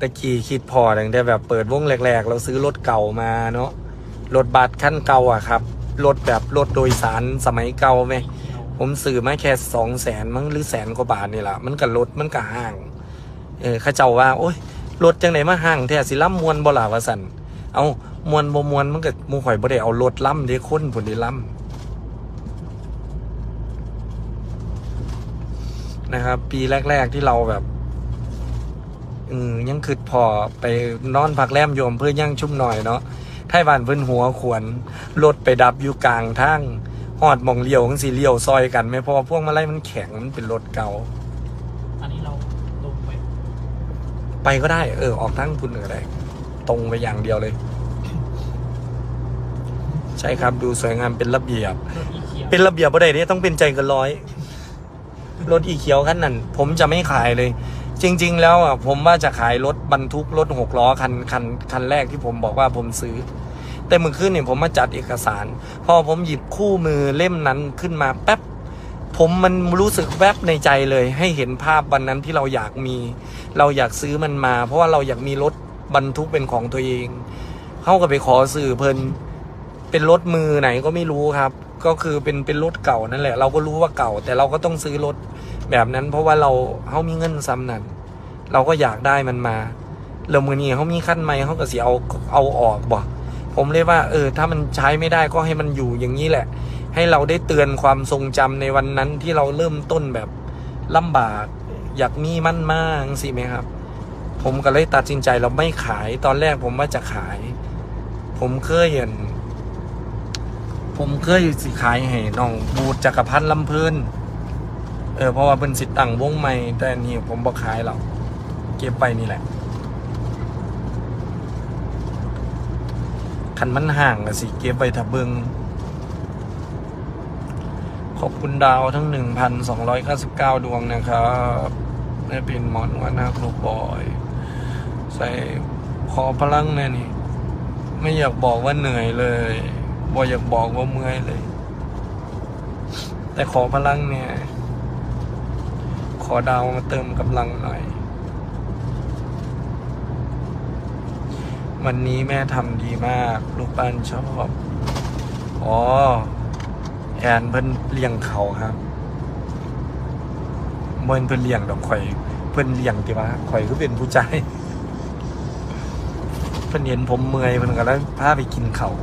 ตะกี้คิดพอตั้งแต่แบบเปิดวงแรก ๆ เราซื้อรถเก่ามาเนาะรถบัสขั้นเก่าอะครับรถแบบรถโดยสารสมัยเก่าไหมผมซื้อมาแค่สองแสนมั้งหรือแสนกว่าบาทนี่แหละมันกับรถมันกับห้าง เออข้าเจ้าว่า โอ้ยรถจังไหนมาห้างแท้สิล่ำมวนบ่ล่ะว่าสันเอามวนบ่มวนมันก็หมูข่อยบ่ได้เอารถล่ำเด้คนผลได้ล่ำนะครับ ปีแรก ๆที่เราแบบ อืมยังคืดพอไปนอนพักแรมโยมเพื่อย่างชุ่มหน่อยเนาะไทบ้านเพิ่นหัวขวนรถไปดับอยู่กลางทางหอดหมองเลี้ยวจังสิเลี้ยวซอยกันไหมเพราะว่าพวกมาไล่มันแข็งมันเป็นรถเก่า อันนี้เราลงไปไปก็ได้เออออกทั้งคุณก็ได้ตรงไปอย่างเดียวเลย ใช่ครับดูสวยงามเป็นระเบียบ รถอีเขียวเป็นระเบียบบ่ได้เนี่ยต้องเป็นใจเกันร้อย รถอีเขียวคันนั้นผมจะไม่ขายเลย จริง ๆ แล้วอะผมว่าจะขายรถบรรทุกรถหกล้อคันคันคันแรกที่ผมบอกว่าผมซื้อ แต่เมื่อคืนเนี่ยผมมาจัดเอกสาร พอผมหยิบคู่มือเล่มนั้นขึ้นมาแป๊บผมมันรู้สึกแวบในใจเลย ให้เห็นภาพวันนั้นที่เราอยากมี เราอยากซื้อมันมา เพราะว่าเราอยากมีรถบรรทุกเป็นของตัวเอง เข้าก็ไปขอสื่อเพลินเป็นรถมือไหนก็ไม่รู้ครับ ก็คือเป็นเป็นรถเก่านั่นแหละ เราก็รู้ว่าเก่า แต่เราก็ต้องซื้อรถ แบบนั้นเพราะว่าเราเขามีเงินซ้ำนั้นเราก็อยากได้มันมาแล้วมือนี้เขามีขั้นไหมเขาก็เสียเอาเอาออกบ่ผมเลยว่า เออ ถ้ามันใช้ไม่ได้ก็ให้มันอยู่อย่างนี้แหละ ให้เราได้เตือนความทรงจำในวันนั้นที่เราเริ่มต้นแบบลำบาก อยากมีมั่นมากสิไหมครับ ผมก็เลยตัดสินใจเราไม่ขายตอนแรกผมว่าจะขาย ผมเคยเห็น ผมเคยสิขายให้น้องบูดจักรพันธ์ลำเพลิน เออเพราะว่าเป็นสิตั้งวงใหม่แต่นี่ผมบอกขายหรอกเก็บไปนี่แหละคันมันห่างอะสิเก็บไว้ถ้าเบิงขอบคุณดาวทั้ง 1,299 ดวงนะครับแม่เป็นหมอนวานาครูบอย ใส่ขอพลังแน่นี่ ไม่อยากบอกว่าเหนื่อยเลยบ่อยากบอกว่าเมื่อยเลย แต่ขอพลังเนี่ย อดาวมาเติมกำลังหน่อย วันนี้แม่ทำดีมาก ลูกบ้านชอบ อ๋อ แอนเพิ่นเลี้ยงเขาครับเมื่อเพิ่นเลี้ยงดอกข่อย เพิ่นเลี้ยงติว่าข่อยก็เป็นผู้ใจเพิ่นเห็นผมเมื่อยเพิ่นก็เลยพาไปกินเขาว